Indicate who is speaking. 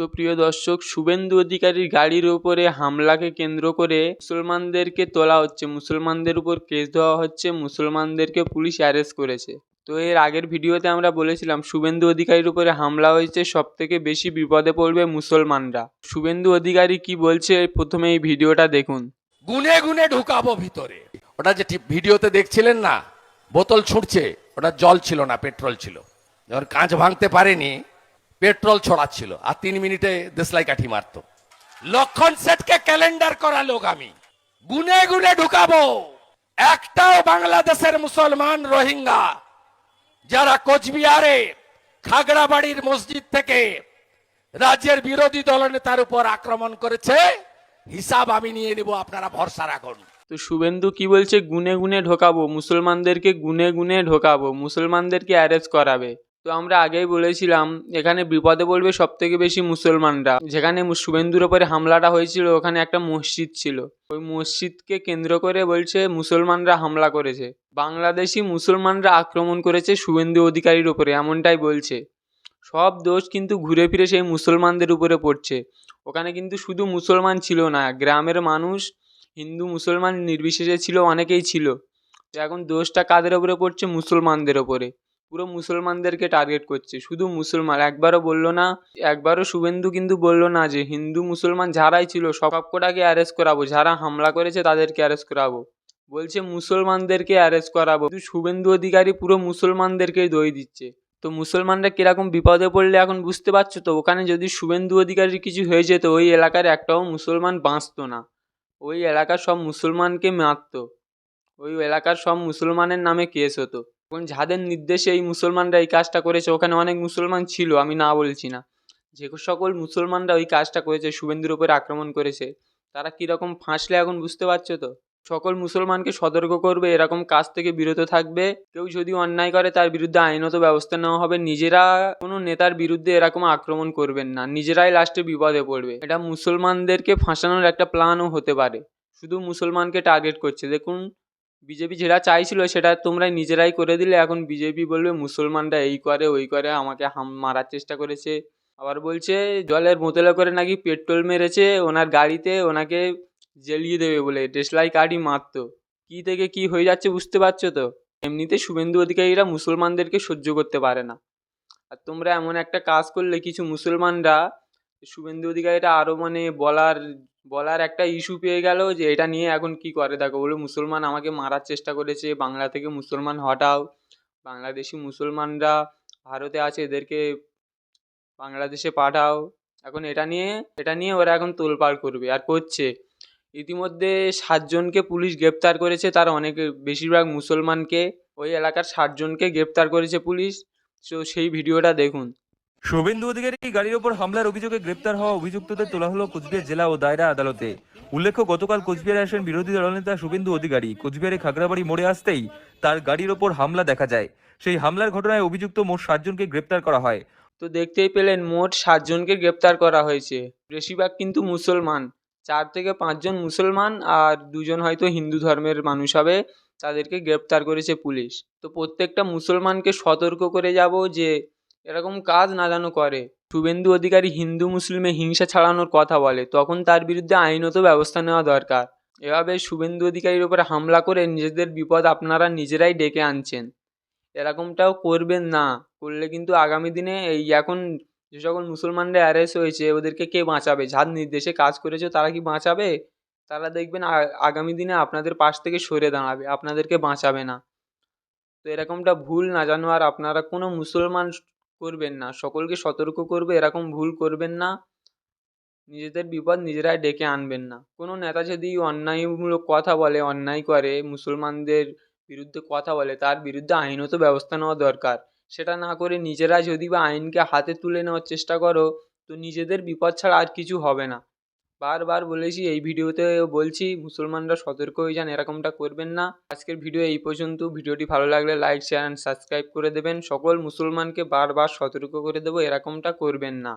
Speaker 1: তো প্রিয় দর্শক, শুভেন্দু অধিকারীর গাড়ির ওপরে হামলাকে কেন্দ্র করে মুসলমানদেরকে তোলা হচ্ছে। মুসলমানদের উপর কেস দেওয়া হচ্ছে, মুসলমানদেরকে পুলিশ অ্যারেস্ট করেছে। তো এর আগের ভিডিওতে আমরা বলেছিলাম, শুভেন্দু অধিকারীর উপরে হামলা হয়েছে সব থেকে বেশি বিপদে পড়বে মুসলমানরা। শুভেন্দু অধিকারী কি বলছে, প্রথমে এই ভিডিওটা দেখুন।
Speaker 2: গুনে গুনে ঢুকাবো ভিতরে। ওটা যে ভিডিওতে দেখছিলেন না, বোতল ছুটছে, ওটা জল ছিল না, পেট্রোল ছিল। যখন কাঁচ ভাঙতে পারেনি পেট্রোল ছড়াচ্ছিল, আর তিন মিনিটে দেশলাই কাঠি মারতো। লক্ষণ সেটকে ক্যালেন্ডার করা লোক আমি। গুনে গুনে ঢুকাবো। একটাও বাংলাদেশের মুসলমান রোহিঙ্গা, যারা কোচবিহারে খাগড়াবাড়ির মসজিদ থেকে রাজ্যের বিরোধী দলনেতার উপর আক্রমণ করেছে, হিসাব আমি নিয়ে নিব, আপনারা ভরসা রাখুন।
Speaker 1: তো শুভেন্দু কি বলছে? গুনে গুনে ঢোকাবো। মুসলমানদেরকে গুনে গুনে ঢোকাবো। মুসলমানদেরকে অ্যারেস্ট করাবে। তো আমরা আগেই বলেছিলাম, এখানে বিপদে পড়বে সব থেকে বেশি মুসলমানরা। যেখানে শুভেন্দুর ওপরে হামলাটা হয়েছিল, ওখানে একটা মসজিদ ছিল। ওই মসজিদকে কেন্দ্র করে বলছে মুসলমানরা হামলা করেছে। বাংলাদেশি মুসলমানরা আক্রমণ করেছে শুভেন্দু অধিকারীর ওপরে, এমনটাই বলছে। সব দোষ কিন্তু ঘুরে ফিরে সেই মুসলমানদের উপরে পড়ছে। ওখানে কিন্তু শুধু মুসলমান ছিল না, গ্রামের মানুষ, হিন্দু মুসলমান নির্বিশেষে ছিল, অনেকেই ছিল। এখন দোষটা কাদের ওপরে পড়ছে? মুসলমানদের ওপরে। পুরো মুসলমানদেরকে টার্গেট করছে। শুধু মুসলমান, একবারও বলল না, একবারও শুভেন্দু কিন্তু বলল না যে, হিন্দু, মুসলমান যারাই ছিল সব কটাকে অ্যারেস্ট করাবো। যারা হামলা করেছে তাদেরকে অ্যারেস্ট করাবো। বলছে মুসলমানদেরকে অ্যারেস্ট করাবো। কিন্তু শুভেন্দু অধিকারী পুরো মুসলমানদেরকেই দই দিচ্ছে। তো মুসলমানরা কীরকম বিপদে পড়লে এখন বুঝতে পারছ তো? ওখানে যদি শুভেন্দু অধিকারীর কিছু হয়ে যেত, ওই এলাকার একটাও মুসলমান বাঁচতো না। ওই এলাকার সব মুসলমানকে মারতো। ওই এলাকার সব মুসলমানের নামে কেস হতো। এখন যাদের নির্দেশে এই মুসলমানরা এই কাজটা করেছে, ওখানে অনেক মুসলমান ছিল, আমি না বলছি না। যে সকল মুসলমানরা ওই কাজটা করেছে, শুভেন্দুর উপরে আক্রমণ করেছে, তারা কীরকম ফাঁসলে এখন বুঝতে পারছ তো? সকল মুসলমানকে সতর্ক করবে, এরকম কাজ থেকে বিরত থাকবে। কেউ যদি অন্যায় করে, তার বিরুদ্ধে আইনত ব্যবস্থা নেওয়া হবে। নিজেরা কোনো নেতার বিরুদ্ধে এরকম আক্রমণ করবেন না। নিজেরাই লাস্টে বিপদে পড়বে। এটা মুসলমানদেরকে ফাঁসানোর একটা প্ল্যানও হতে পারে। শুধু মুসলমানকে টার্গেট করছে। দেখুন বিজেপি যেটা চাইছিল সেটা তোমরা নিজেরাই করে দিলে। এখন বিজেপি বলবে, মুসলমানরা এই করে, ওই করে, আমাকে হাম, মারার চেষ্টা করেছে। আবার বলছে, জলের বোতলে করে নাকি পেট্রোল মেরেছে, ওনার গাড়িতে ওনাকে জ্বালিয়ে দেবে বলে দেশলাই কাঠি মারতো। কী থেকে কী হয়ে যাচ্ছে বুঝতে পারছ তো? এমনিতে শুভেন্দু অধিকারীরা মুসলমানদেরকে সহ্য করতে পারে না। আর তোমরা এমন একটা কাজ করলে, কিছু মুসলমানরা শুভেন্দু অধিকারীরা আরও মানে বলার বলার একটা ইস্যু পেয়ে গেল যে এটা নিয়ে এখন কি করে? দেখো, বলে মুসলমান আমাকে মারার চেষ্টা করেছে, বাংলা থেকে মুসলমান হটাও। বাংলাদেশি মুসলমানরা ভারতে আছে, এদেরকে বাংলাদেশে পাঠাও। এখন এটা নিয়ে এটা নিয়ে ওরা এখন তোলপাড় করবে আর করছে। ইতিমধ্যে সাতজনকে পুলিশ গ্রেপ্তার করেছে, তার অনেক, বেশিরভাগ মুসলমানকে, ওই এলাকার ষাটজনকে গ্রেপ্তার করেছে পুলিশ। তো সেই ভিডিওটা দেখুন।
Speaker 3: শুভেন্দু অধিকারী গাড়ির ওপর হামলার অভিযোগে গ্রেপ্তার হওয়া অভিযুক্তদের তোলা হলো কোচবিহার জেলা ও দায়রা আদালতে। উল্লেখ্য, গতকাল কোচবিহারে আসেন বিরোধী দলনেতা শুভেন্দু অধিকারী। কোচবিহারে খাগড়াবাড়ি মোড়ে আসতেই তার গাড়ির ওপর হামলা দেখা যায়। সেই হামলার ঘটনায় অভিযুক্ত মোট সাতজনকে গ্রেপ্তার করা হয়।
Speaker 1: তো দেখতেই পেলেন, মোট সাতজনকে গ্রেপ্তার করা হয়েছে। বেশিরভাগ কিন্তু মুসলমান। চার থেকে পাঁচজন মুসলমান আর দুজন হয়তো হিন্দু ধর্মের মানুষ হবে, তাদেরকে গ্রেপ্তার করেছে পুলিশ। তো প্রত্যেকটা মুসলমানকে সতর্ক করে যাব যে এরকম কাজ না যেন করে। শুভেন্দু অধিকারী হিন্দু মুসলিমে হিংসা ছাড়ানোর কথা বলে, তখন তার বিরুদ্ধে আইনত ব্যবস্থা নেওয়া দরকার। এভাবে শুভেন্দু অধিকারীর উপরে হামলা করে নিজেদের বিপদ আপনারা নিজেরাই ডেকে আনছেন। এরকমটাও করবেন না, করলে কিন্তু আগামী দিনে এই এখন যে সকল মুসলমানরা অ্যারেস্ট হয়েছে, ওদেরকে কে বাঁচাবে? যার নির্দেশে কাজ করেছে, তারা কি বাঁচাবে? তারা দেখবেন আগামী দিনে আপনাদের পাশ থেকে সরে দাঁড়াবে, আপনাদেরকে বাঁচাবে না। তো এরকমটা ভুল না জানো, আর আপনারা কোনো মুসলমান করবেন না। সকলকে সতর্ক করবে, এরকম ভুল করবেন না। নিজেদের বিপদ নিজেরাই ডেকে আনবেন না। কোনো নেতা যদি অন্যায়মূলক কথা বলে, অন্যায় করে, মুসলমানদের বিরুদ্ধে কথা বলে, তার বিরুদ্ধে আইনত ব্যবস্থা নেওয়া দরকার। সেটা না করে নিজেরা যদি বা আইনকে হাতে তুলে নেওয়ার চেষ্টা করো, তো নিজেদের বিপদ ছাড়া আর কিছু হবে না। বারবার বলেছি, এই ভিডিওতে বলছি, মুসলমানরা সতর্ক হয়ে যান, এরকমটা করবেন না। আজকের ভিডিও এই পর্যন্ত। ভিডিওটি ভালো লাগলে লাইক শেয়ার অ্যান্ড সাবস্ক্রাইব করে দেবেন। সকল মুসলমানকে বারবার সতর্ক করে দেবো, এরকমটা করবেন না।